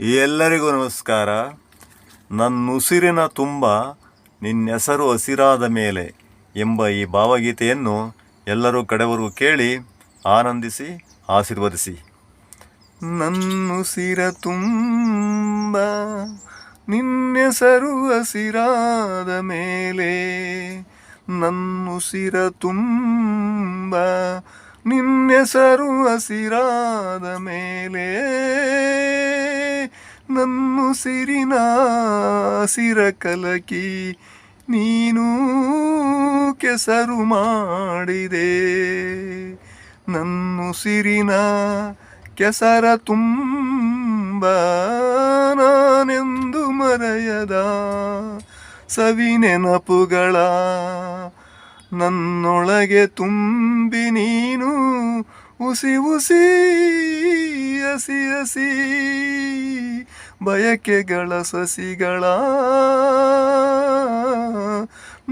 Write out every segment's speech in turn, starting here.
ಎಲ್ಲರಿಗೂ ನಮಸ್ಕಾರ. ನನ್ನ ಉಸಿರಿನ ತುಂಬ ನಿನ್ನೆಸರು ಹಸಿರಾದ ಮೇಲೆ ಎಂಬ ಈ ಭಾವಗೀತೆಯನ್ನು ಎಲ್ಲರೂ ಕಡೆವರು ಕೇಳಿ ಆನಂದಿಸಿ, ಆಶೀರ್ವದಿಸಿ. ನನ್ನುಸಿರ ತುಂಬ ನಿನ್ನೆಸರು ಹಸಿರಾದ ಮೇಲೆ ನನ್ನುಸಿರ ತುಂಬ ನಿನ್ನೆಸರು ಹಸಿರಾದ ಮೇಲೆ ನನ್ನುಸಿರಿನ ಸಿರ ಕಲಕಿ ನೀನು ಕೆಸರು ಮಾಡಿದೆ. ನನ್ನುಸಿರಿನ ಕೆಸರ ತುಂಬ ನಾನೆಂದು ಮರೆಯದ ಸವಿ ನೆನಪುಗಳ ನನ್ನೊಳಗೆ ತುಂಬಿ ನೀನು ಉಸಿ ಉಸಿ ಹಸಿ ಹಸಿ ಬಯಕೆಗಳ ಸಸಿಗಳ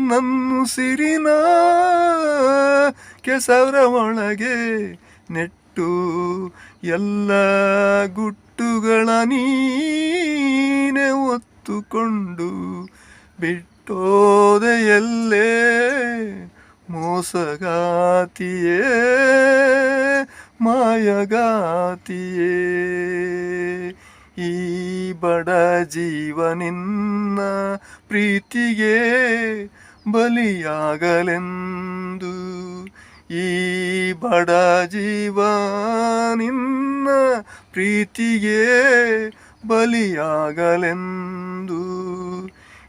ನನ್ನುಸಿರಿನ ಕೆಸವರ ಒಳಗೆ ನೆಟ್ಟು ಎಲ್ಲ ಗುಟ್ಟುಗಳ ನೀನೆ ಒತ್ತುಕೊಂಡು ಬಿಟ್ಟೋದೆ ಎಲ್ಲೇ ಮೋಸಗಾತಿಯೇ ಮಾಯಗಾತಿಯೇ. ಈ ಬಡ ಜೀವನಿನ್ನ ಪ್ರೀತಿಗೆ ಬಲಿಯಾಗಲೆಂದು ಈ ಬಡ ಜೀವ ನಿನ್ನ ಪ್ರೀತಿಗೆ ಬಲಿಯಾಗಲೆಂದು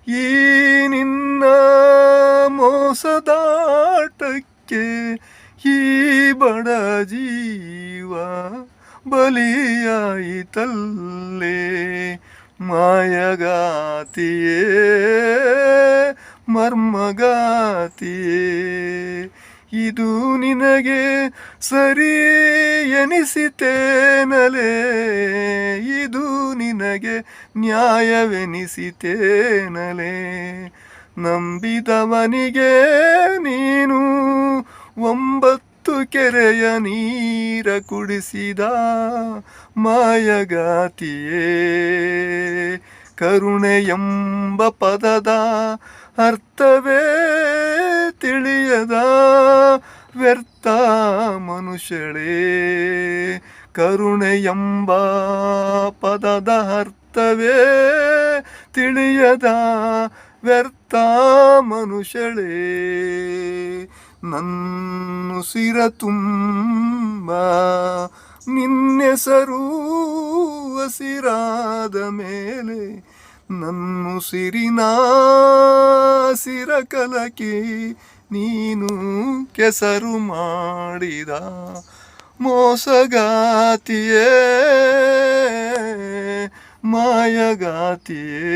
ಈ ನಿನ್ನ ಮೋಸದಾಟಕ್ಕೆ ಈ ಬಡ ಜೀವ ಬಲಿಯಾಯಿತಲ್ಲೇ ಮಾಯಗಾತಿಯೇ ಮರ್ಮಗಾತಿಯೇ. ಇದು ನಿನಗೆ ಸರಿ ಎನಿಸಿತೇನಲೇ? ಇದು ನಿನಗೆ ನ್ಯಾಯವೆನಿಸಿತೇನಲೇ? ನಂಬಿದವನಿಗೆ ನೀನು ಒಂಬತ್ತು ಕೆರೆಯ ನೀರ ಕುಡಿಸಿದ ಮಾಯಗಾತಿಯೇ. ಕರುಣೆ ಎಂಬ ಪದದ ಅರ್ಥವೇ ಮನುಷ್ಯಳೇ ಕರುಣೆ ಎಂಬ ಪದದ ಅರ್ಥವೇ ತಿಳಿಯದ ವ್ಯರ್ಥ ಮನುಷ್ಯಳೇ. ನನ್ನುಸಿರ ತುಂಬ, ನಿನ್ನೆಸರು ಹಸಿರಾದ ಮೇಲೆ ನನ್ನುಸಿರಿನ ಸಿರ ಕಲಕಿ ನೀನು ಕೆಸರು ಮಾಡಿದ ಮೋಸಗಾತಿಯೇ ಮಾಯಗಾತಿಯೇ.